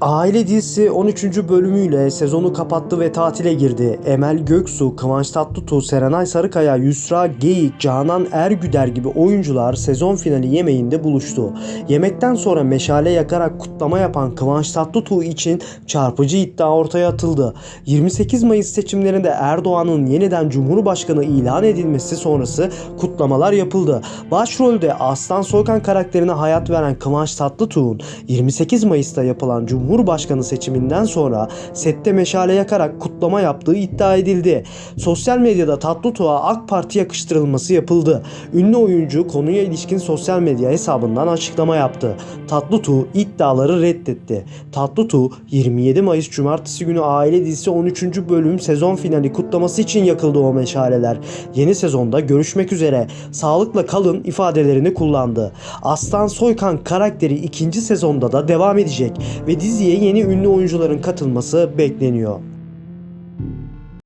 Aile dizisi 13. bölümüyle sezonu kapattı ve tatile girdi. Emel Göksu, Kıvanç Tatlıtuğ, Serenay Sarıkaya, Yusra Geyik, Canan Ergüder gibi oyuncular sezon finali yemeğinde buluştu. Yemekten sonra meşale yakarak kutlama yapan Kıvanç Tatlıtuğ için çarpıcı iddia ortaya atıldı. 28 Mayıs seçimlerinde Erdoğan'ın yeniden Cumhurbaşkanı ilan edilmesi sonrası kutlamalar yapıldı. Başrolde Aslan Soykan karakterine hayat veren Kıvanç Tatlıtuğ'un 28 Mayıs'ta yapılan Cumhurbaşkanı seçiminden sonra sette meşale yakarak kutlama yaptığı iddia edildi. Sosyal medyada Tatlıtuğ'a AK Parti yakıştırılması yapıldı. Ünlü oyuncu konuya ilişkin sosyal medya hesabından açıklama yaptı. Tatlıtuğ iddiaları reddetti. Tatlıtuğ 27 Mayıs Cumartesi günü Aile dizisi 13. bölüm sezon finali kutlaması için yakıldı o meşaleler. Yeni sezonda görüşmek üzere. Sağlıkla kalın ifadelerini kullandı. Aslan Soykan karakteri ikinci sezonda da devam edecek ve diziye yeni ünlü oyuncuların katılması bekleniyor.